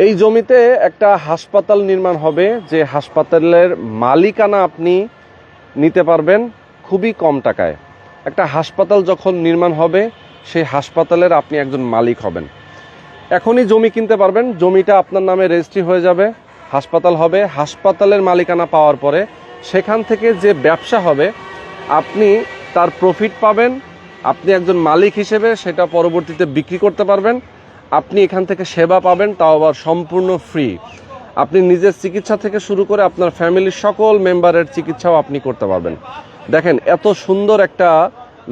এই জমিতে একটা হাসপাতাল নির্মাণ হবে, যে হাসপাতালের মালিকানা আপনি নিতে পারবেন খুবই কম টাকায়। একটা হাসপাতাল যখন নির্মাণ হবে, সেই হাসপাতালের আপনি একজন মালিক হবেন। এখনই জমি কিনতে পারবেন, জমিটা আপনার নামে রেজিস্ট্রি হয়ে যাবে, হাসপাতাল হবে, হাসপাতালের মালিকানা পাওয়ার পরে সেখান থেকে যে ব্যবসা হবে, আপনি তার প্রফিট পাবেন, আপনি একজন মালিক হিসেবে সেটা পরবর্তীতে বিক্রি করতে পারবেন। আপনি এখান থেকে সেবা পাবেন, তাও আবার সম্পূর্ণ ফ্রি আপনি নিজের চিকিৎসা থেকে শুরু করে আপনার ফ্যামিলির সকল মেম্বারের চিকিৎসাও আপনি করতে পারবেন। দেখেন, এত সুন্দর একটা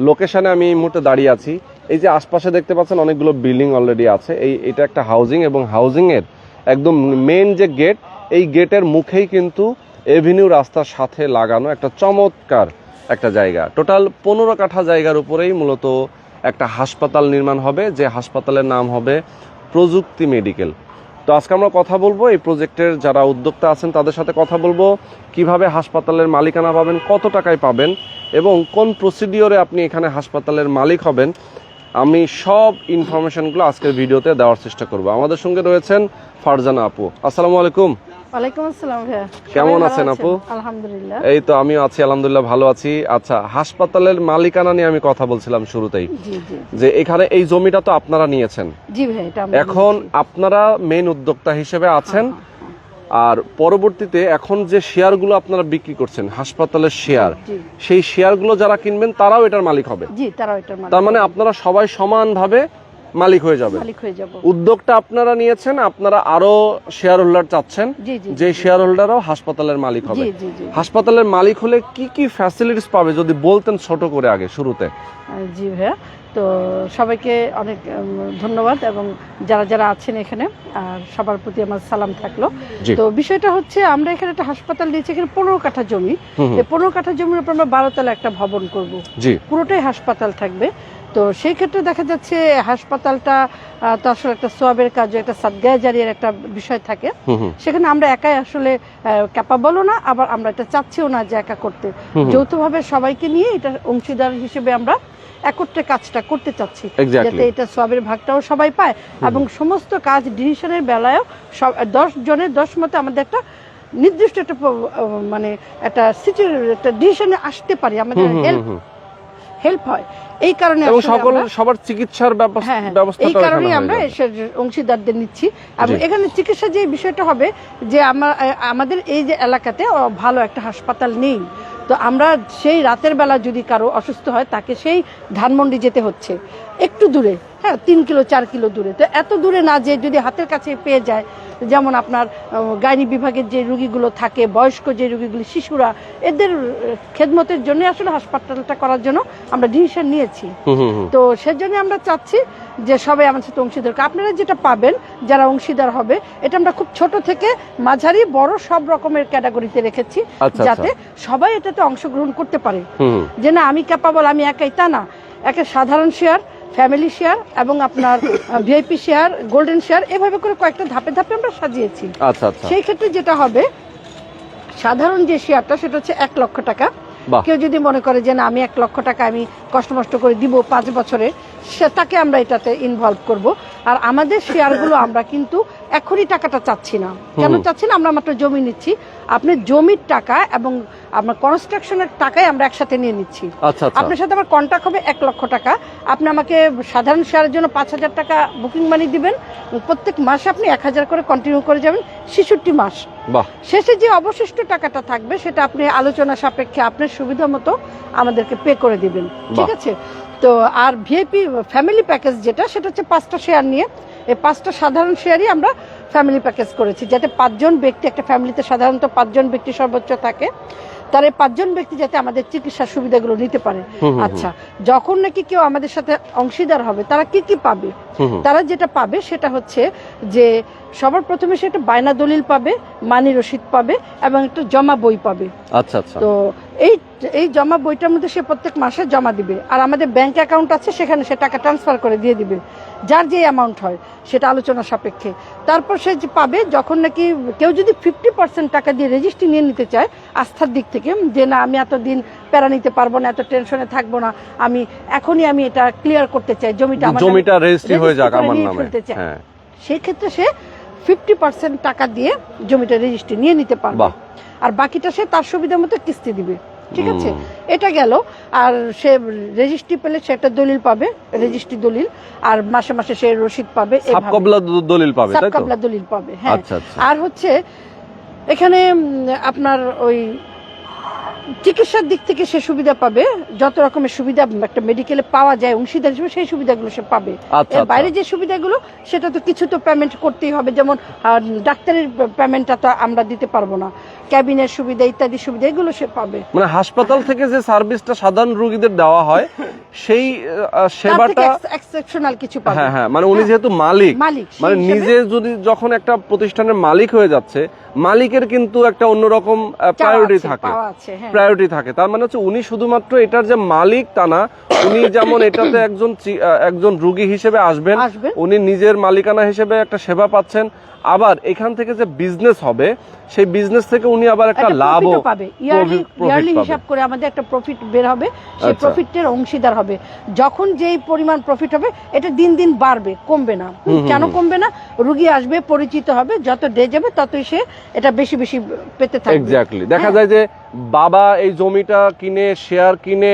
লোকেশানে আমি এই মুহূর্তে দাঁড়িয়ে আছি। এই যে আশপাশে দেখতে পাচ্ছেন অনেকগুলো বিল্ডিং অলরেডি আছে। এই, এটা একটা হাউজিং এবং হাউজিংয়ের একদম মেন যে গেট এই গেটের মুখেই কিন্তু এভিনিউ রাস্তার সাথে লাগানো একটা চমৎকার একটা জায়গা। টোটাল পনেরো কাঠা জায়গার উপরেই মূলত একটা হাসপাতাল নির্মাণ হবে, যে হাসপাতালের নাম হবে প্রযুক্তি মেডিকেল। তো আজকে আমরা কথা বলব এই প্রজেক্টের যারা উদ্যোক্তা আছেন, তাদের সাথে কথা বলব, কীভাবে হাসপাতালের মালিকানা পাবেন, কত টাকায় পাবেন এবং কোন প্রসিডিওরে আপনি এখানে হাসপাতালের মালিক হবেন, আমি সব ইনফরমেশনগুলো আজকের ভিডিওতে দেওয়ার চেষ্টা করব। আমাদের সঙ্গে রয়েছেন ফারজানা আপু। আসসালামু আলাইকুম। ওয়ালাইকুম আসসালাম ভাইয়া। কেমন আছেন আপু? আলহামদুলিল্লাহ। এই তো আমিও আছি আলহামদুলিল্লাহ ভালো আছি। আচ্ছা হাসপাতালের মালিকানা নিয়ে আমি কথা বলছিলাম শুরুতেই। যে এখানে এই জমিটা তো আপনারা নিয়েছেন। জি ভাই এটা এখন আপনারা মেইন উদ্যোক্তা হিসেবে আছেন। হ্যাঁ, আর পরবর্তীতে এখন যে শেয়ারগুলো আপনারা বিক্রি করছেন হাসপাতালের শেয়ার সেই শেয়ারগুলো যারা কিনবেন তারাও এটার মালিক হবে। জি মালিক তার মানে আপনারা সবাই সমানভাবে মালিক হয়ে যাব। উদ্যোগটা আপনারা নিয়েছেন আপনারা আরও শেয়ার হোল্ডার চাচ্ছেন যে শেয়ার হোল্ডারও হাসপাতালের মালিক হবে। হাসপাতালের মালিক হলে কি কি ফ্যাসিলিটিস পাবে যদি বলতেন ছোট করে আগে শুরুতে? জি ভাইয়া তো সবাইকে অনেক ধন্যবাদ এবং যারা যারা আছেন এখানে আর সবার প্রতি আমার সালাম থাকল। তো বিষয়টা হচ্ছে আমরা এখানে একটা হাসপাতাল দিয়েছি এখানে পনেরো কাঠা জমি। এই পনেরো কাঠা জমির উপর আমরা বারোতলা একটা ভবন করব। পুরোটাই হাসপাতাল থাকবে। তো সেই ক্ষেত্রে দেখা যাচ্ছে হাসপাতালটা তো আসলে একটা সোয়াবের কাজ একটা সাদগায় জারিয়ার একটা বিষয় থাকে। সেখানে আমরা একাই আসলে ক্যাপাবলও না আবার আমরা এটা চাচ্ছিও না যে একা করতে। যৌথভাবে সবাইকে নিয়ে এটা অংশীদার হিসেবে আমরা একত্রে কাজটা করতে চাচ্ছি। যাতে এটা সবের ভাগটাও সবাই পায় এবং সমস্ত কাজ ডিসিশনের বেলায়ও সব দশ জনের দশ মতে আমাদের একটা নির্দিষ্ট একটা মানে একটা সিটির একটা ডিসিশনে আসতে পারি আমাদের হেল্প। হেল্প হয়। এই কারণে এবং সকল সবার চিকিৎসার ব্যবস্থা হ্যাঁ হ্যাঁ। এই কারণে কারণেই আমরা অংশীদারদের নিচ্ছি। এবং এখানে চিকিৎসা যে বিষয়টা হবে যে আমার আমাদের এই যে এলাকাতে ভালো একটা হাসপাতাল নেই। তো আমরা সেই রাতের বেলা যদি কারও অসুস্থ হয় তাকে সেই ধানমন্ডি যেতে হচ্ছে। একটু দূরে। হ্যাঁ তিন কিলো চার কিলো দূরে। তো এত দূরে না যে যদি হাতের কাছে পেয়ে যায় যেমন আপনার গাইনি বিভাগের যে রুগীগুলো থাকে বয়স্ক যে রুগীগুলো শিশুরা এদের খেদমতের জন্য আসলে হাসপাতালটা করার জন্য আমরা ডিসিশন নিয়েছি। তো সেজন্য আমরা চাচ্ছি যে সবাই আমার সাথে অংশীদার আপনারা যেটা পাবেন যারা অংশীদার হবে এটা আমরা খুব ছোট থেকে মাঝারি বড় সব রকমের ক্যাটাগরিতে রেখেছি আচ্ছা, যাতে সবাই এটাতে অংশগ্রহণ করতে পারে। যে না আমি ক্যাপাবল আমি একাই তা না। একটা সাধারণ শেয়ার ফ্যামিলি শেয়ার এবং আপনার ভিআইপি শেয়ার গোল্ডেন শেয়ার এভাবে করে কয়েকটা ধাপে ধাপে আমরা সাজিয়েছি। আচ্ছা আচ্ছা। সেই ক্ষেত্রে যেটা হবে সাধারণ যে শেয়ারটা সেটা হচ্ছে এক লক্ষ টাকা। কেউ যদি মনে করে যে না আমি এক লক্ষ টাকা আমি কষ্ট মষ্ট করে দিব পাঁচ বছরে সে তাকে আমরা এটাতে ইনভলভ করব। আর আমাদের শেয়ারগুলো আমরা কিন্তু এখনই টাকাটা চাচ্ছি না। কেন চাচ্ছি না? আমরা মাত্র জমি নিচ্ছি। আপনি জমির টাকা এবং আমার কনস্ট্রাকশনের টাকাই আমরা একসাথে নিয়ে নিচ্ছি। আচ্ছা আচ্ছা। আপনার সাথে আমার কন্ট্যাক্ট হবে এক লক্ষ টাকা। আপনি আমাকে সাধারণ শেয়ারের জন্য পাঁচ হাজার টাকা বুকিং মানি দিবেন। প্রত্যেক মাসে আপনি এক হাজার করে কন্টিনিউ করে যাবেন। ছেষট্টি মাস। শেষে যে অবশিষ্ট টাকাটা থাকবে সেটা আপনি আলোচনা সাপেক্ষে আপনার সুবিধা মতো আমাদেরকে পে করে দিবেন। ঠিক আছে? তো আর ভিআইপি ফ্যামিলি প্যাকেজ যেটা সেটা হচ্ছে পাঁচটা শেয়ার নিয়ে। এই পাঁচটা সাধারণ শেয়ারই আমরা ফ্যামিলি প্যাকেজ করেছি যাতে পাঁচজন ব্যক্তি একটা ফ্যামিলিতে সাধারণত পাঁচজন ব্যক্তি সর্বোচ্চ থাকে। তার এই পাঁচজন ব্যক্তি যাতে আমাদের চিকিৎসার সুবিধাগুলো নিতে পারে। আচ্ছা যখন নাকি কেউ আমাদের সাথে অংশীদার হবে তারা কি কি পাবে? তারা যেটা পাবে সেটা হচ্ছে যে সবার প্রথমে সে একটা বায়না দলিল পাবে মানি রসিদ পাবে এবং একটা জমা বই পাবে। আচ্ছা আচ্ছা। তো এই এই জমা বইটার মধ্যে সে প্রত্যেক মাসে জমা দিবে। আর আমাদের ব্যাংক অ্যাকাউন্ট আছে সেখানে সে টাকা ট্রান্সফার করে দিয়ে দিবে। যার যে অ্যামাউন্ট হয় সেটা আলোচনা সাপেক্ষে। তারপর সে যে পাবে যখন নাকি কেউ যদি ফিফটি পার্সেন্ট টাকা দিয়ে রেজিস্ট্রি নিয়ে নিতে চায় আস্থার দিক থেকে যে না আমি এতদিন প্যারা নিতে পারব না এত টেনশনে থাকব না আমি এখনই আমি এটা ক্লিয়ার করতে চাই জমিটা আমার জমিটা রেজিস্ট্রি হয়ে যাক আমার নামে। হ্যাঁ। সেই ক্ষেত্রে সে ফিফটি পার্সেন্ট টাকা দিয়ে জমিটা রেজিস্ট্রি নিয়ে নিতে পারবে। আর বাকিটা সে তার সুবিধা মতো কিস্তি দিবে। ঠিক আছে? এটা গেল আর সে রেজিস্ট্রি পেলে সে একটা দলিল পাবে রেজিস্ট্রি দলিল আর মাসে মাসে সে রসিদ পাবে। দলিল পাবে সাবকাবলা দলিল পাবে হ্যাঁ। আচ্ছা আচ্ছা। আর হচ্ছে এখানে আপনার ওই চিকিৎসার দিক থেকে সে সুবিধা পাবে যত রকমের সুবিধা একটা মেডিকেলে পাওয়া যায় অংশীদার হিসেবে সেই সুবিধাগুলো সে পাবে। আচ্ছা এর আচ্ছা। বাইরে যে সুবিধাগুলো সেটা তো কিছু তো পেমেন্ট করতেই হবে যেমন ডাক্তারের পেমেন্টটা তো আমরা দিতে পারব না। ক্যাবিনের সুবিধা ইত্যাদি সুবিধা এগুলো সে পাবে। মানে হাসপাতাল থেকে যে সার্ভিসটা সাধারণ রোগীদের দেওয়া হয় সেই সেবাটা এক্সেপশনাল কিছু পাবে। হ্যাঁ হ্যাঁ মানে উনি যেহেতু মালিক মালিক মানে নিজে যদি যখন একটা প্রতিষ্ঠানের মালিক হয়ে যাচ্ছে মালিকের কিন্তু একটা অন্যরকম প্রায়োরিটি থাকে। আছে, হ্যাঁ। প্রায়োরিটি থাকে। তার মানে হচ্ছে উনি শুধুমাত্র এটার যে মালিক তা না উনি যেমন এটাতে একজন একজন রোগী হিসেবে আসবেন। উনি নিজের মালিকানা হিসেবে একটা সেবা পাচ্ছেন। আবার এখান থেকে যে বিজনেস হবে সেই বিজনেস থেকে উনি আবার একটা লাভও পাবে। ইয়ারলি ইয়ারলি হিসাব করে আমাদের একটা প্রফিট বের হবে সেই আচ্ছা। প্রফিটের অংশীদার হবে। যখন যেই পরিমাণ প্রফিট হবে এটা দিন দিন বাড়বে কমবে না। কেন কমবে না? রুগী আসবে পরিচিত হবে যত ডে যাবে ততই সে এটা বেশি বেশি পেতে থাকবে। এক্স্যাক্টলি দেখা হ্যাঁ। যায় যে বাবা এই জমিটা কিনে শেয়ার কিনে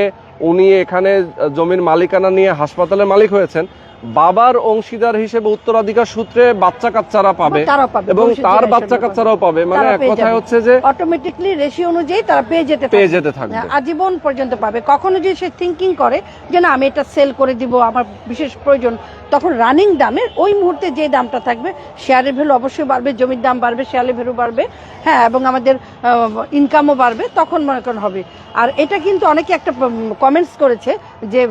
উনি এখানে জমির মালিকানা নিয়ে হাসপাতালের মালিক হয়েছেন। বাবার অংশীদার হিসেবে উত্তরাধিকার সূত্রে বাচ্চা কাচ্চারা পাবে এবং তার বাচ্চা। কাচ্চারাও পাবে। মানে এক কথায় হচ্ছে যে অটোমেটিকলি রেশিও অনুযায়ী তারা পেয়ে যেতে পেয়ে যেতে থাকবে। আজীবন পর্যন্ত পাবে। কখনো যদি সে থিঙ্কিং করে যে না আমি এটা সেল করে দিব আমার বিশেষ প্রয়োজন তখন রানিং দামের ওই মুহূর্তে যে দামটা থাকবে শেয়ারের ভ্যালু অবশ্যই বাড়বে জমির দাম বাড়বে শেয়ারের ভ্যালু বাড়বে হ্যাঁ এবং আমাদের ইনকামও বাড়বে তখন মনে করেন হবে। আর এটা কিন্তু অনেকে একটা কমেন্টস করেছে যে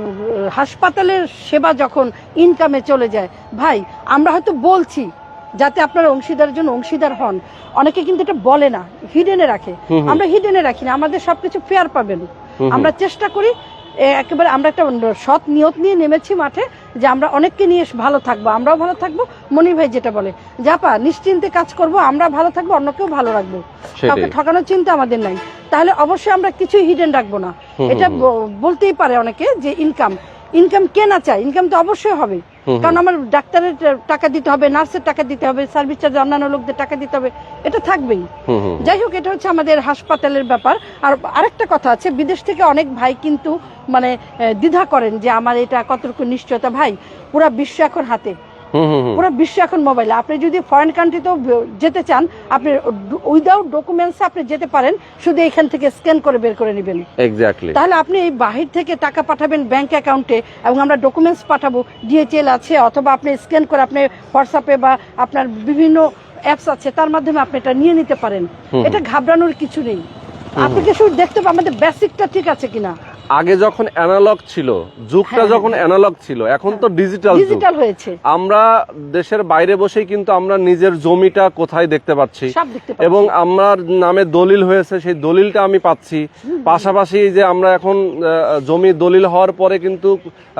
হাসপাতালের সেবা যখন ইনকামে চলে যায় ভাই আমরা হয়তো বলছি যাতে আপনারা অংশীদারের জন্য অংশীদার হন। অনেকে কিন্তু এটা বলে না হিডেনে রাখে। আমরা হিডেনে রাখি না আমাদের সবকিছু ফেয়ার পাবেন। আমরা চেষ্টা করি একেবারে আমরা একটা সৎ নিয়ত নিয়ে নেমেছি মাঠে যে আমরা অনেককে নিয়ে ভালো থাকব আমরাও ভালো থাকব মনি ভাই যেটা বলে জাপা নিশ্চিন্তে কাজ করব আমরা ভালো থাকব অন্যকেও ভালো রাখব। কাউকে ঠকানোর চিন্তা আমাদের নাই। তাহলে অবশ্যই আমরা কিছুই হিডেন রাখব না। এটা বলতেই পারে অনেকে যে ইনকাম ইনকাম কে না চায় ইনকাম তো অবশ্যই হবে। কারণ আমার ডাক্তারের টাকা দিতে হবে নার্সের টাকা দিতে হবে সার্ভিস চার্জ অন্যান্য লোকদের টাকা দিতে হবে এটা থাকবেই। যাই হোক এটা হচ্ছে আমাদের হাসপাতালের ব্যাপার। আর আরেকটা কথা আছে বিদেশ থেকে অনেক ভাই কিন্তু মানে দ্বিধা করেন যে আমার এটা কতটুকু নিশ্চয়তা। ভাই পুরা বিশ্ব এখন হাতে। পুরো বিশ্ব এখন মোবাইলে আপনি যদি ফরেন কান্ট্রিতেও যেতে চান আপনি উইদাউট ডকুমেন্টস আপনি যেতে পারেন শুধু এখান থেকে স্ক্যান করে বের করে নেবেন। এক্স্যাক্টলি তাহলে আপনি এই বাহির থেকে টাকা পাঠাবেন ব্যাংক অ্যাকাউন্টে এবং আমরা ডকুমেন্টস পাঠাবো ডিএচএল আছে অথবা আপনি স্ক্যান করে আপনি হোয়াটসঅ্যাপে বা আপনার বিভিন্ন অ্যাপস আছে তার মাধ্যমে আপনি এটা নিয়ে নিতে পারেন। এটা ঘাবড়ানোর কিছু নেই। আপনাকে শুধু দেখতে হবে আমাদের বেসিকটা ঠিক আছে কিনা? আগে যখন অ্যানালগ ছিল যুগটা হ্যাঁ, যখন অ্যানালগ ছিল এখন তো ডিজিটাল ডিজিটাল হয়েছে আমরা দেশের বাইরে বসেই কিন্তু আমরা নিজের জমিটা কোথায় দেখতে পাচ্ছি। এবং আমার নামে দলিল হয়েছে সেই দলিলটা আমি পাচ্ছি পাশাপাশি যে আমরা এখন জমি দলিল হওয়ার পরে কিন্তু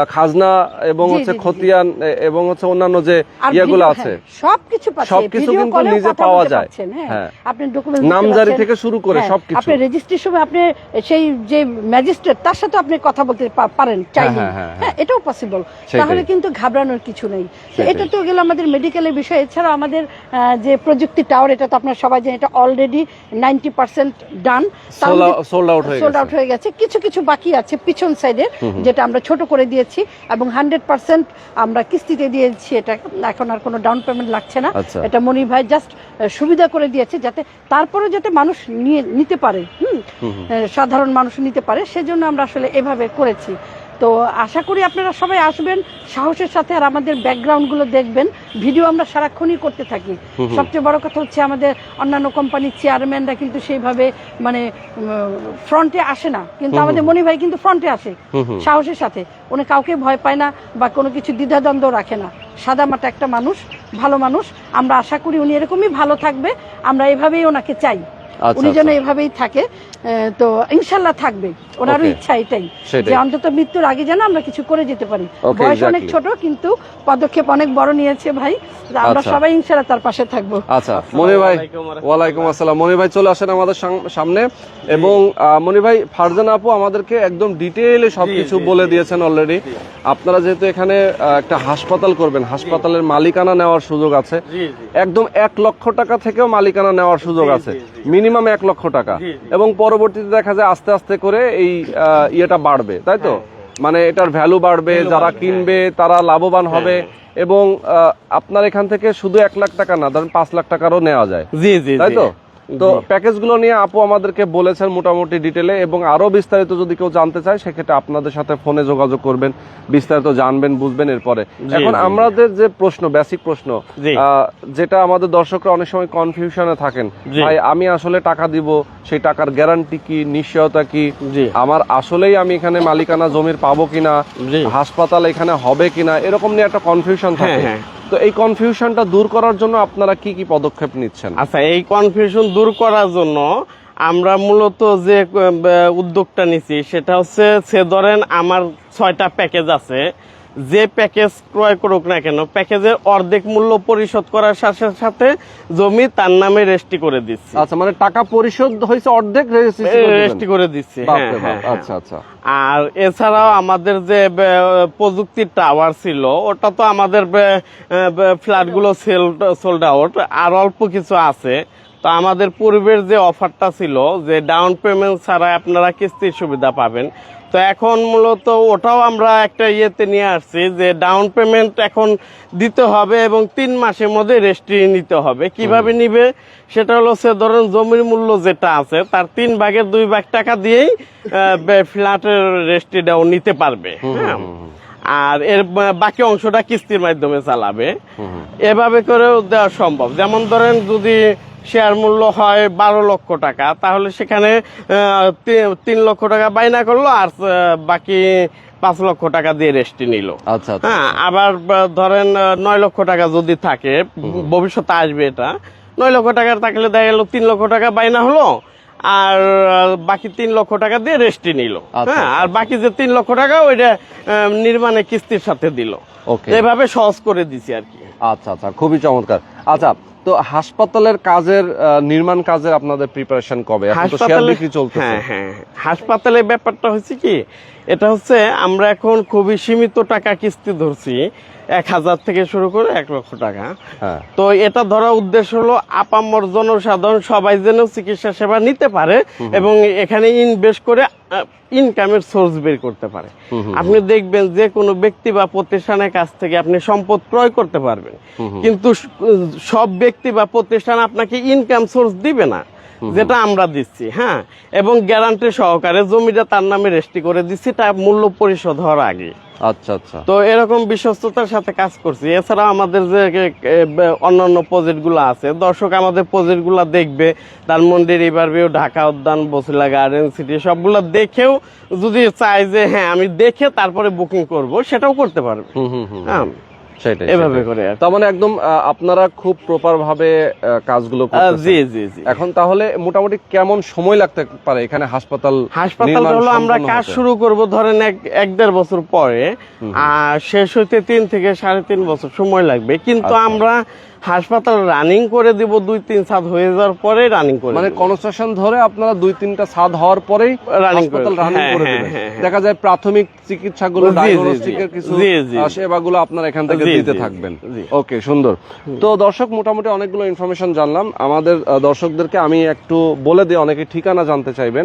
খাজনা এবং হচ্ছে। খতিয়ান এবং হচ্ছে অন্যান্য যে ইয়েগুলো আছে হ্যাঁ, সবকিছু সবকিছু কিন্তু নিজে পাওয়া যায়। হ্যাঁ হ্যাঁ। আপনি ডকুমেন্ট নামজারি থেকে শুরু করে সবকিছু। আপনি রেজিস্ট্রির সময় আপনি সেই যে ম্যাজিস্ট্রেট তার সাথে আপনি কথা বলতে পারেন চাইলে। হ্যাঁ, হ্যাঁ, হ্যাঁ। এটাও পসিবল তাহলে কিন্তু ঘাবড়ানোর কিছু নেই। এটা তো গেল আমাদের মেডিকেলের বিষয়। এছাড়া আমাদের যে প্রযুক্তি টাওয়ার এটা তো আপনারা সবাই জানেন এটা already ninety percent done sold out হয়ে গেছে। হয়ে কিছু কিছু বাকি আছে পিছন সাইডে যেটা আমরা ছোট করে দিয়েছি এবং হান্ড্রেড পার্সেন্ট আমরা কিস্তিতে দিয়েছি। এটা এখন আর কোনো ডাউন পেমেন্ট লাগছে না। আচ্ছা। এটা মনি ভাই জাস্ট সুবিধা করে দিয়েছে যাতে তারপরে যাতে মানুষ নিয়ে নিতে পারে। হুম? সাধারণ মানুষ নিতে পারে। সেজন্য আমরা আসলে এভাবে করেছি। তো আশা করি আপনারা সবাই আসবেন সাহসের সাথে আর আমাদের ব্যাকগ্রাউন্ডগুলো দেখবেন। ভিডিও আমরা সারাক্ষণই করতে থাকি। সবচেয়ে বড় কথা হচ্ছে আমাদের অন্যান্য কোম্পানির চেয়ারম্যানরা কিন্তু সেইভাবে মানে ফ্রন্টে আসে না। কিন্তু আমাদের। মনি ভাই কিন্তু ফ্রন্টে আসে। সাহসের সাথে। উনি কাউকে ভয় পায় না বা কোনো কিছু দ্বিধাদ্বন্দ্ব রাখে না। সাদা মাটা একটা মানুষ ভালো মানুষ। আমরা আশা করি উনি এরকমই ভালো থাকবে। আমরা এভাবেই ওনাকে চাই। উনি যেন আচ্ছা। এভাবেই থাকে তো ইনশাল্লাহ থাকবে। ওনারও ইচ্ছা এটাই যে অন্তত মৃত্যুর আগে যেন আমরা কিছু করে যেতে পারি। বয়স অনেক ছোট কিন্তু পদক্ষেপ অনেক বড় নিয়েছে ভাই। আমরা আচ্ছা। সবাই ইনশাল্লাহ তার পাশে থাকব। আচ্ছা মনি ভাই ওয়ালাইকুম আসসালাম। মনি ভাই চলে আসেন আমাদের সামনে। এবং মনি ভাই ফারজানা আপু আমাদেরকে একদম ডিটেইলে সবকিছু বলে দিয়েছেন অলরেডি আপনারা যেহেতু এখানে একটা হাসপাতাল করবেন হাসপাতালের মালিকানা নেওয়ার সুযোগ আছে। একদম এক লক্ষ টাকা থেকেও মালিকানা নেওয়ার সুযোগ আছে। মিনিমাম এক লক্ষ টাকা। এবং পরবর্তীতে দেখা যায় আস্তে আস্তে করে এই ইয়েটা বাড়বে তাই তো? মানে এটার ভ্যালু বাড়বে যারা কিনবে তারা লাভবান হবে। এবং আপনার এখান থেকে শুধু এক লাখ টাকা না ধরেন পাঁচ লাখ টাকারও নেওয়া যায়। জি জি তাই তো? তো প্যাকেজগুলো নিয়ে আপু আমাদেরকে বলেছেন মোটামুটি ডিটেলে এবং আরও বিস্তারিত যদি কেউ জানতে চায় সেক্ষেত্রে আপনাদের সাথে ফোনে যোগাযোগ করবেন বিস্তারিত জানবেন বুঝবেন এরপরে। এখন আমাদের যে প্রশ্ন বেসিক প্রশ্ন যেটা আমাদের দর্শকরা অনেক সময় কনফিউশনে থাকেন ভাই আমি আসলে টাকা দিব সেই টাকার গ্যারান্টি কি নিশ্চয়তা কি? আমার আসলেই আমি এখানে মালিকানা জমির পাবো কিনা? হাসপাতাল এখানে হবে কিনা? এরকম নিয়ে একটা কনফিউশন থাকে। হ্যাঁ, তো এই কনফিউশনটা দূর করার জন্য আপনারা কি কি পদক্ষেপ নিচ্ছেন? আচ্ছা এই কনফিউশন দূর করার জন্য আমরা মূলত যে উদ্যোগটা নিছি, সেটা হচ্ছে সে ধরেন আমার ছয়টা প্যাকেজ আছে যে প্যাকেজ ক্রয় করুক না কেন প্যাকেজের অর্ধেক মূল্য পরিশোধ করার সাথে সাথে জমি তার নামে রেস্টি করে দিচ্ছি। আচ্ছা মানে টাকা পরিশোধ হয়েছে অর্ধেক রেজিস্ট্রি করে দিচ্ছি হ্যাঁ হ্যাঁ হ্যাঁ। আচ্ছা আচ্ছা। আর এছাড়াও আমাদের যে প্রযুক্তির টাওয়ার ছিল ওটা তো আমাদের ফ্ল্যাটগুলো সেল সোল্ড আউট আর অল্প কিছু আছে। তো আমাদের পূর্বের যে অফারটা ছিল যে ডাউন পেমেন্ট ছাড়া আপনারা কিস্তির সুবিধা পাবেন তো এখন মূলত ওটাও আমরা একটা ইয়েতে নিয়ে আসছি যে ডাউন পেমেন্ট এখন দিতে হবে এবং তিন মাসের মধ্যে রেজিস্ট্রি নিতে হবে। কীভাবে নিবে? সেটা হলো সে ধরেন জমির মূল্য যেটা আছে তার তিন ভাগের দুই ভাগ টাকা দিয়েই ফ্ল্যাটের রেজিস্ট্রিটাও নিতে পারবে। হ্যাঁ? আর এর বাকি অংশটা কিস্তির মাধ্যমে চালাবে। এভাবে করেও দেওয়া সম্ভব। যেমন ধরেন যদি শেয়ার মূল্য হয় বারো লক্ষ টাকা। তাহলে সেখানে তিন লক্ষ টাকা বাইনা করল আর বাকি পাঁচ লক্ষ টাকা দিয়ে রেস্টি নিল। আচ্ছা আচ্ছা হ্যাঁ আবার ধরেন নয় লক্ষ টাকা যদি থাকে ভবিষ্যতে আসবে এটা। নয় লক্ষ টাকা থাকলে দেখা গেল তিন লক্ষ টাকা বাইনা হলো আর বাকি তিন লক্ষ টাকা দিয়ে রেস্টি নিল। আচ্ছা, হ্যাঁ আচ্ছা। আর বাকি যে তিন লক্ষ টাকা ওইটা নির্মাণে কিস্তির সাথে দিল। ওকে। এভাবে সহজ করে দিছি আর কি। আচ্ছা আচ্ছা খুবই চমৎকার। আচ্ছা তো হাসপাতালের কাজের নির্মাণ কাজের আপনাদের প্রিপারেশন কবে? এখন তো শেয়ার বিক্রি চলতেছে। হ্যাঁ হ্যাঁ। হাসপাতালের ব্যাপারটা হচ্ছে কি এটা হচ্ছে আমরা এখন খুবই সীমিত টাকা কিস্তি ধরছি এক হাজার থেকে শুরু করে এক লক্ষ টাকা। হ্যাঁ। তো এটা ধরার উদ্দেশ্য হলো আপামর জনসাধারণ সবাই যেন চিকিৎসা সেবা নিতে পারে এবং এখানে ইনভেস্ট করে ইনকামের সোর্স বের করতে পারে। আপনি দেখবেন যে কোনো ব্যক্তি বা প্রতিষ্ঠানের কাছ থেকে আপনি সম্পদ ক্রয় করতে পারবেন। কিন্তু সব ব্যক্তি বা প্রতিষ্ঠান আপনাকে ইনকাম সোর্স দিবে না। যেটা আমরা দিচ্ছি হ্যাঁ? এবং গ্যারান্টি সহকারে জমিটা তার নামে রেজিস্ট্রি করে দিচ্ছি তার মূল্য পরিশোধ হওয়ার আগে। আচ্ছা আচ্ছা। তো এরকম বিশ্বস্ততার সাথে কাজ করছি। এছাড়া আমাদের যে অন্যান্য প্রজেক্টগুলো আছে দর্শক আমাদের প্রজেক্টগুলো দেখবে ধানমন্ডি রিভার ভিউ ঢাকা উদ্যান বসিলা গার্ডেন সিটি সবগুলো দেখেও যদি চাই যে হ্যাঁ আমি দেখে তারপরে বুকিং করব সেটাও করতে পারবে। হুম হুম হুম। হ্যাঁ? সেটাই এভাবে করে তার মানে একদম আপনারা খুব প্রপার ভাবে কাজগুলো জি জি জি। এখন তাহলে মোটামুটি কেমন সময় লাগতে পারে এখানে হাসপাতাল হাসপাতাল হলো আমরা কাজ শুরু করব ধরেন এক এক দেড় বছর পরে। আর শেষ হইতে তিন থেকে সাড়ে তিন বছর সময় লাগবে। কিন্তু আচ্ছা। আমরা হাসপাতাল রানিং করে দিব দুই তিন সাত হয়ে যাওয়ার পরে রানিং করে মানে কনস্ট্রাকশন ধরে আপনারা দুই তিনটা ছাদ হওয়ার পরেই রানিং হ্যাঁ, করে হ্যাঁ, দিবেন। হ্যাঁ, হ্যাঁ। দেখা যায় প্রাথমিক চিকিৎসাগুলো। ডায়াগনস্টিকের কিছু জি, জি। আহ, সেবাগুলো আপনারা এখান থেকে দিতে থাকবেন। ওকে সুন্দর। তো দর্শক মোটামুটি অনেকগুলো ইনফরমেশন জানলাম। আমাদের দর্শকদেরকে আমি একটু বলে দিই অনেকে ঠিকানা জানতে চাইবেন।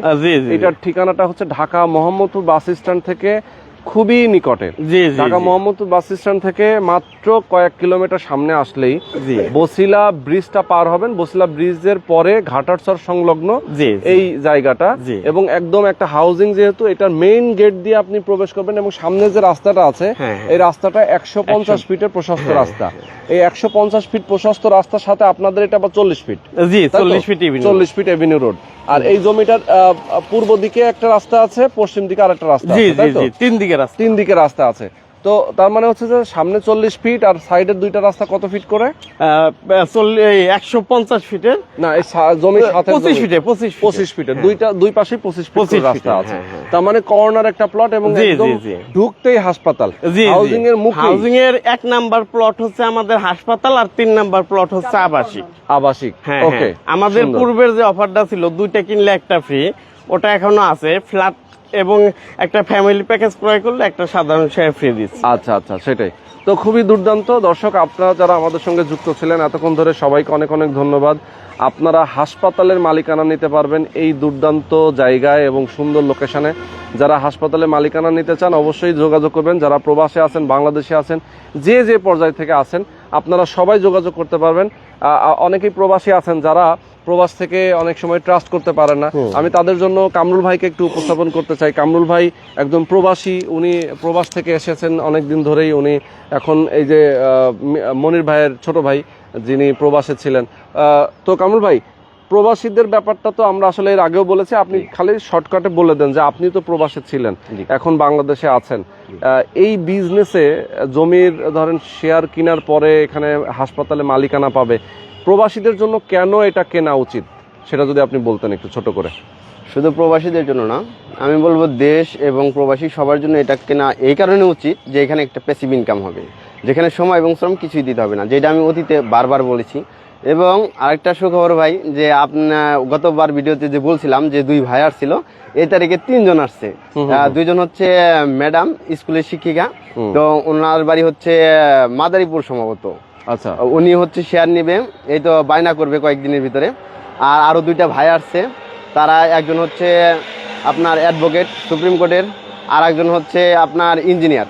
এটার ঠিকানাটা হচ্ছে ঢাকা মোহাম্মদপুর বাস স্ট্যান্ড থেকে খুবই নিকটে। ঢাকা। মোহাম্মদপুর বাস স্ট্যান্ড থেকে মাত্র কয়েক কিলোমিটার সামনে আসলেই বসিলা ব্রিজটা পার হবেন। বসিলা ব্রিজের পরে ঘাটারচর সংলগ্ন। এই জায়গাটা এবং একদম একটা হাউজিং যেহেতু এটার মেইন গেট দিয়ে আপনি প্রবেশ করবেন এবং সামনে যে রাস্তাটা আছে হ্যাঁ, হ্যাঁ। এই রাস্তাটা একশো পঞ্চাশ ফিটের প্রশস্ত রাস্তা। এই একশো পঞ্চাশ ফিট প্রশস্ত রাস্তার সাথে আপনাদের এটা বা চল্লিশ ফিট? চল্লিশ ফিট চল্লিশ ফিট এভিনিউ রোড আর এই জমিটার পূর্ব দিকে একটা রাস্তা আছে পশ্চিম দিকে আরেকটা রাস্তা জি আছে জি তাই তো? জি তিন দিকে রাস্তা। তিন দিকে রাস্তা আছে। তো তার মানে হচ্ছে যে সামনে চল্লিশ ফিট আর সাইডের দুইটা রাস্তা কত ফিট করে? একশো পঞ্চাশ ফিটের না জমির সাথে পঁচিশ ফিটে পঁচিশ পঁচিশ ফিটের দুইটা দুই পাশে পঁচিশ ফিট 25 করে রাস্তা আছে। হ্যাঁ, হ্যাঁ। তার মানে কর্নার একটা প্লট এবং। ঢুকতেই হাসপাতাল। হাউজিং এর মুখে হাউজিং এর এক নাম্বার প্লট হচ্ছে আমাদের হাসপাতাল আর তিন নাম্বার প্লট হচ্ছে আবাসিক। আবাসিক। হ্যাঁ হ্যাঁ। আমাদের পূর্বের যে অফারটা ছিল দুইটা কিনলে একটা ফ্রি ওটা এখনও আছে। ফ্ল্যাট এবং একটা ফ্যামিলি প্যাকেজ ক্রয় করলে একটা সাধারণ শেয়ার ফ্রি দিচ্ছে। আচ্ছা আচ্ছা সেটাই। তো খুবই দুর্দান্ত। দর্শক, আপনারা যারা আমাদের সঙ্গে যুক্ত ছিলেন, এতক্ষণ ধরে সবাইকে অনেক অনেক ধন্যবাদ। আপনারা হাসপাতালের মালিকানা নিতে পারবেন এই দুর্দান্ত জায়গায় এবং সুন্দর লোকেশনে যারা হাসপাতালে মালিকানা নিতে চান, অবশ্যই যোগাযোগ করবেন। যারা প্রবাসে আছেন, বাংলাদেশে আছেন, যে যে পর্যায় থেকে আছেন, আপনারা সবাই যোগাযোগ করতে পারবেন। অনেকেই প্রবাসী আছেন যারা প্রবাস থেকে অনেক সময় ট্রাস্ট করতে পারেন না। আমি তাদের জন্য কামরুল ভাইকে একটু উপস্থাপন করতে চাই। কামরুল ভাই একজন প্রবাসী উনি প্রবাস থেকে এসেছেন অনেক দিন ধরেই। উনি এখন এই যে মনির ভাইয়ের ছোট ভাই যিনি প্রবাসে ছিলেন। তো কামরুল ভাই প্রবাসীদের ব্যাপারটা তো আমরা আসলে এর আগেও বলেছি। আপনি খালি শর্টকাটে বলে দেন যে আপনি তো প্রবাসে ছিলেন এখন বাংলাদেশে আছেন। এই বিজনেসে জমির ধরেন শেয়ার কেনার পরে এখানে হাসপাতালে মালিকানা পাবে। প্রবাসীদের জন্য কেন এটা কেনা উচিত? সেটা যদি আপনি বলতেন একটু ছোট করে। শুধু প্রবাসীদের জন্য না আমি বলব দেশ এবং প্রবাসী সবার জন্য এটা কেনা এই কারণে উচিত যে এখানে একটা প্যাসিভ ইনকাম হবে। যেখানে সময় এবং শ্রম কিছুই দিতে হবে না যেটা আমি অতীতে বারবার বলেছি। এবং আরেকটা সুখবর ভাই যে আপনার গতবার ভিডিওতে যে বলছিলাম যে দুই ভাই আসছিল এই তারিখে তিনজন আসছে। দুইজন হচ্ছে ম্যাডাম স্কুলের শিক্ষিকা। তো ওনার বাড়ি হচ্ছে মাদারীপুর সম্ভবত। আচ্ছা। উনি হচ্ছে শেয়ার নেবে। এই তো বায়না করবে কয়েকদিনের ভিতরে। আর আরও দুইটা ভাই আসছে। তারা একজন হচ্ছে আপনার অ্যাডভোকেট সুপ্রিম কোর্টের আর একজন হচ্ছে আপনার ইঞ্জিনিয়ার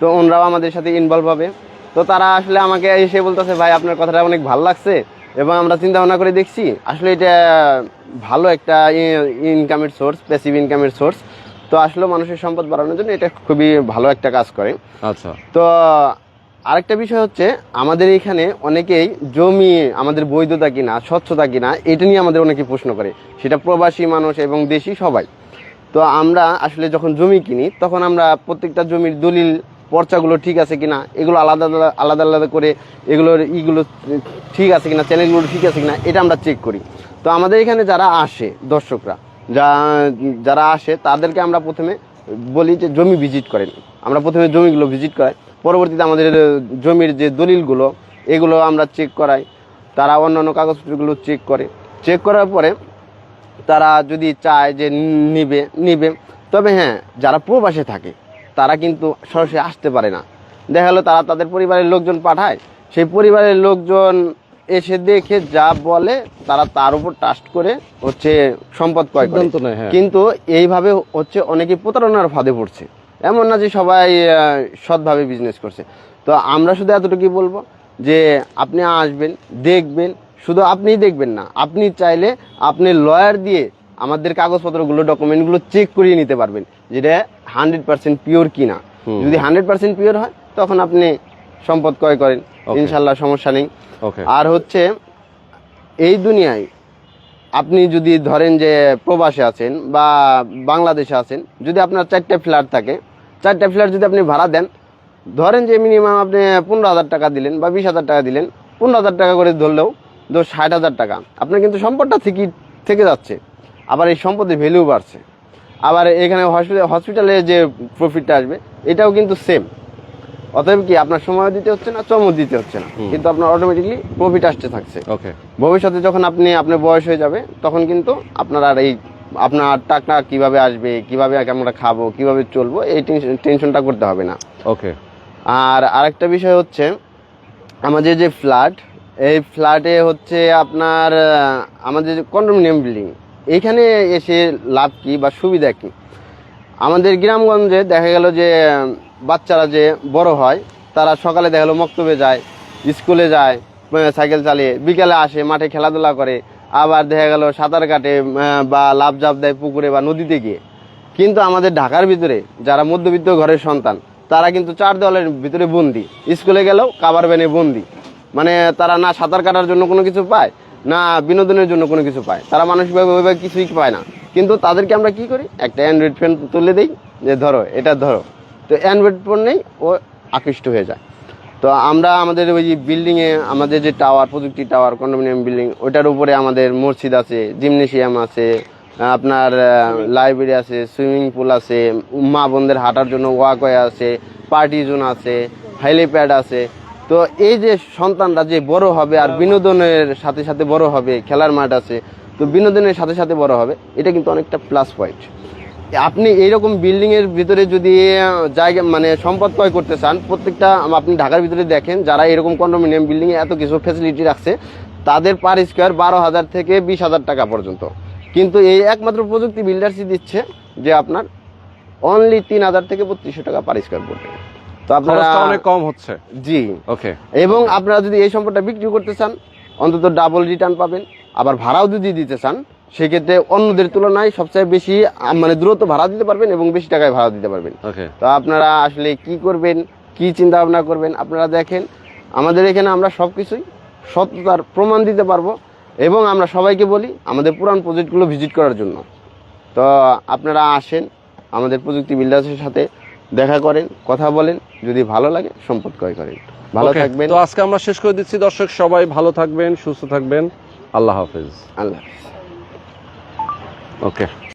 তো ওনারাও আমাদের সাথে ইনভলভ হবে। তো তারা আসলে আমাকে এসে বলতেছে ভাই আপনার কথাটা অনেক ভালো লাগছে এবং আমরা চিন্তা ভাবনা করে দেখছি। আসলে এটা ভালো একটা ইনকামের সোর্স প্যাসিভ ইনকামের সোর্স তো আসলে মানুষের সম্পদ বাড়ানোর জন্য এটা খুবই ভালো একটা কাজ করে। আচ্ছা। তো আরেকটা বিষয় হচ্ছে, আমাদের এখানে অনেকেই জমি আমাদের বৈধতা কিনা, স্বচ্ছতা কিনা, এটা নিয়ে আমাদের অনেকে প্রশ্ন করে। সেটা প্রবাসী মানুষ এবং দেশি সবাই। তো আমরা আসলে যখন জমি কিনি, তখন আমরা প্রত্যেকটা জমির দলিল, পর্চাগুলো ঠিক আছে কিনা, এগুলো আলাদা আলাদা আলাদা আলাদা করে এগুলোর ইগুলো ঠিক আছে কিনা, চ্যানেলগুলো ঠিক আছে কিনা, এটা আমরা চেক করি। তো আমাদের এখানে যারা আসে, দর্শকরা, যা, যারা আসে, তাদেরকে আমরা প্রথমে বলি যে জমি ভিজিট করেন। আমরা প্রথমে জমিগুলো ভিজিট করাই, পরবর্তীতে আমাদের জমির যে দলিলগুলো, এগুলো আমরা চেক করাই। তারা অন্যান্য কাগজপত্রগুলো চেক করে। চেক করার পরে তারা যদি চায় যে নিবে নিবে, তবে হ্যাঁ যারা প্রবাসে থাকে, তারা কিন্তু সরাসরি আসতে পারে না। দেখা গেলো তারা তাদের পরিবারের লোকজন পাঠায়, সেই পরিবারের লোকজন এসে দেখে যা বলে তারা তার উপর ট্রাস্ট করে হচ্ছে সম্পদ ক্রয় করে। হ্যাঁ। কিন্তু এইভাবে হচ্ছে অনেকে প্রতারণার ফাঁদে পড়ছে। এমন না যে সবাই সৎভাবে বিজনেস করছে। তো আমরা শুধু এতটুকুই বলব যে আপনি আসবেন দেখবেন শুধু আপনিই দেখবেন না আপনি চাইলে আপনি লয়ার দিয়ে আমাদের কাগজপত্রগুলো ডকুমেন্টগুলো চেক করিয়ে নিতে পারবেন যেটা হান্ড্রেড পার্সেন্ট পিওর কিনা। যদি হান্ড্রেড পার্সেন্ট পিওর হয় তখন আপনি সম্পদ ক্রয় করেন. ইনশাল্লাহ সমস্যা নেই। ওকে আর হচ্ছে এই দুনিয়ায় আপনি যদি ধরেন যে প্রবাসে আছেন বা বাংলাদেশে আছেন যদি আপনার চারটে ফ্ল্যাট থাকে চারটে ফ্ল্যাট যদি আপনি ভাড়া দেন ধরেন যে মিনিমাম আপনি পনেরো হাজার টাকা দিলেন বা বিশ হাজার টাকা দিলেন পনেরো হাজার টাকা করে ধরলেও তো ষাট হাজার টাকা। আপনার কিন্তু সম্পদটা থেকে থেকে যাচ্ছে আবার এই সম্পদের ভ্যালু বাড়ছে। আবার এখানে হসপিটালে যে প্রফিটটা আসবে এটাও কিন্তু সেম অতএব কি আপনার সময় দিতে হচ্ছে না চমক দিতে হচ্ছে না? কিন্তু আপনার অটোমেটিকলি প্রফিট আসতে থাকছে। ওকে ভবিষ্যতে যখন আপনি আপনার বয়স হয়ে যাবে তখন কিন্তু আপনার আর এই আপনার টাকা কীভাবে আসবে কীভাবে আমরা খাব কীভাবে চলবো এই টেনশন- টেনশনটা করতে হবে না। ওকে আর আরেকটা বিষয় হচ্ছে আমাদের যে ফ্ল্যাট এই ফ্ল্যাটে হচ্ছে আপনার আমাদের যে কন্ডোমিনিয়াম বিল্ডিং এইখানে এসে লাভ কি বা সুবিধা কি? আমাদের গ্রামগঞ্জে দেখা গেল যে বাচ্চারা যে বড় হয়, তারা সকালে দেখা মক্তবে যায়, স্কুলে যায় সাইকেল চালিয়ে, বিকেলে আসে, মাঠে খেলাধুলা করে, আবার দেখা গেল সাঁতার কাটে বা লাভ জাপ দেয় পুকুরে বা নদীতে গিয়ে। কিন্তু আমাদের ঢাকার ভিতরে যারা মধ্যবিত্ত ঘরের সন্তান, তারা কিন্তু চার দেওয়ালের ভিতরে বন্দি। স্কুলে গেলেও কাবার ব্যানে বন্দি। মানে তারা না সাঁতার কাটার জন্য কোনো কিছু পায়, না বিনোদনের জন্য কোনো কিছু পায়। তারা মানসিকভাবে ওইভাবে কিছুই পায় না। কিন্তু তাদেরকে আমরা কি করি? একটা অ্যান্ড্রয়েড ফোন তুলে দিই, যে ধরো, এটা ধরো। তো অ্যান্ড্রয়েড পণ্যেই ও আকৃষ্ট হয়ে যায়। তো আমরা আমাদের ওই যে বিল্ডিংয়ে আমাদের যে টাওয়ার প্রযুক্তি টাওয়ার কন্ডোমিনিয়াম বিল্ডিং ওইটার উপরে আমাদের মসজিদ আছে জিমনেশিয়াম আছে, আপনার লাইব্রেরি আছে সুইমিং পুল আছে, মা বোনদের হাঁটার জন্য ওয়াকওয়ে আছে পার্টি জোন আছে হেলিপ্যাড আছে। তো এই যে সন্তানরা যে বড় হবে আর বিনোদনের সাথে সাথে বড় হবে, খেলার মাঠ আছে, তো বিনোদনের সাথে সাথে বড় হবে, এটা কিন্তু অনেকটা প্লাস পয়েন্ট আপনি এইরকম বিল্ডিং এর ভিতরে যদি জায়গা মানে সম্পদ ক্রয় করতে চান প্রত্যেকটা আপনি ঢাকার ভিতরে দেখেন যারা এরকম কন্ডোমিনিয়াম বিল্ডিং এ এত কিছু ফ্যাসিলিটি রাখছে তাদের পার স্কোয়ার বারো হাজার থেকে বিশ হাজার টাকা পর্যন্ত। কিন্তু এই একমাত্র প্রযুক্তি বিল্ডার্সই দিচ্ছে যে আপনার অনলি তিন হাজার থেকে বত্রিশশো টাকা পার স্কোয়ার পড়বে তো আপনারা অনেক কম হচ্ছে। জি। ওকে এবং আপনারা যদি এই সম্পদটা বিক্রি করতে চান অন্তত ডাবল রিটার্ন পাবেন আবার ভাড়াও যদি দিতে চান সেক্ষেত্রে অন্যদের তুলনায় সবচেয়ে বেশি মানে দ্রুত ভাড়া দিতে পারবেন এবং বেশি টাকায় ভাড়া দিতে পারবেন। তো আপনারা আসলে কি করবেন কি চিন্তা ভাবনা করবেন আপনারা দেখেন আমাদের এখানে আমরা সব কিছুই সততার প্রমাণ দিতে পারব এবং আমরা সবাইকে বলি আমাদের পুরান প্রজেক্টগুলো ভিজিট করার জন্য। তো আপনারা আসেন আমাদের প্রযুক্তি বিল্ডার্সের সাথে দেখা করেন কথা বলেন যদি ভালো লাগে সম্পদ ক্রয় করেন। ভালো থাকবেন। তো আজকে আমরা শেষ করে দিচ্ছি। দর্শক সবাই ভালো থাকবেন সুস্থ থাকবেন। আল্লাহ হাফেজ। আল্লাহ হাফেজ। ওকে